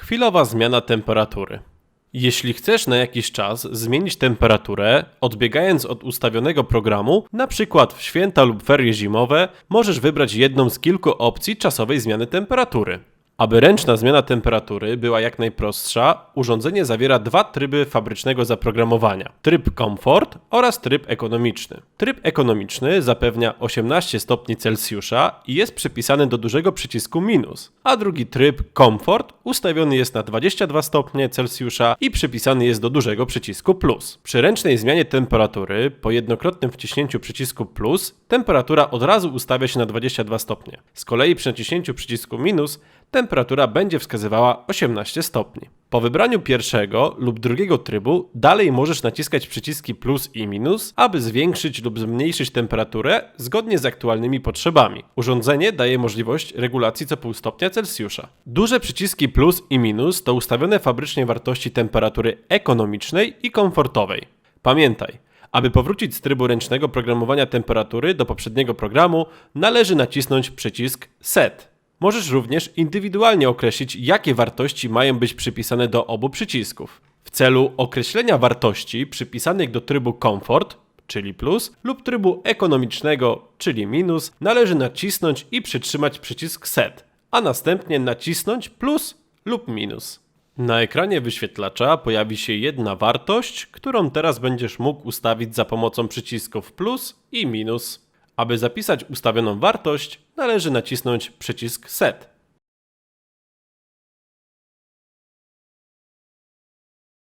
Chwilowa zmiana temperatury. Jeśli chcesz na jakiś czas zmienić temperaturę, odbiegając od ustawionego programu, na przykład w święta lub ferie zimowe, możesz wybrać jedną z kilku opcji czasowej zmiany temperatury. Aby ręczna zmiana temperatury była jak najprostsza, urządzenie zawiera dwa tryby fabrycznego zaprogramowania: tryb komfort oraz tryb ekonomiczny. Tryb ekonomiczny zapewnia 18 stopni Celsjusza i jest przypisany do dużego przycisku minus, a drugi tryb komfort ustawiony jest na 22 stopnie Celsjusza i przypisany jest do dużego przycisku plus. Przy ręcznej zmianie temperatury po jednokrotnym wciśnięciu przycisku plus temperatura od razu ustawia się na 22 stopnie. Z kolei przy naciśnięciu przycisku minus temperatura będzie wskazywała 18 stopni. Po wybraniu pierwszego lub drugiego trybu dalej możesz naciskać przyciski plus i minus, aby zwiększyć lub zmniejszyć temperaturę zgodnie z aktualnymi potrzebami. Urządzenie daje możliwość regulacji co pół stopnia Celsjusza. Duże przyciski plus i minus to ustawione fabrycznie wartości temperatury ekonomicznej i komfortowej. Pamiętaj, aby powrócić z trybu ręcznego programowania temperatury do poprzedniego programu, należy nacisnąć przycisk Set. Możesz również indywidualnie określić, jakie wartości mają być przypisane do obu przycisków. W celu określenia wartości przypisanych do trybu komfort, czyli plus, lub trybu ekonomicznego, czyli minus, należy nacisnąć i przytrzymać przycisk Set, a następnie nacisnąć plus lub minus. Na ekranie wyświetlacza pojawi się jedna wartość, którą teraz będziesz mógł ustawić za pomocą przycisków plus i minus. Aby zapisać ustawioną wartość, należy nacisnąć przycisk Set.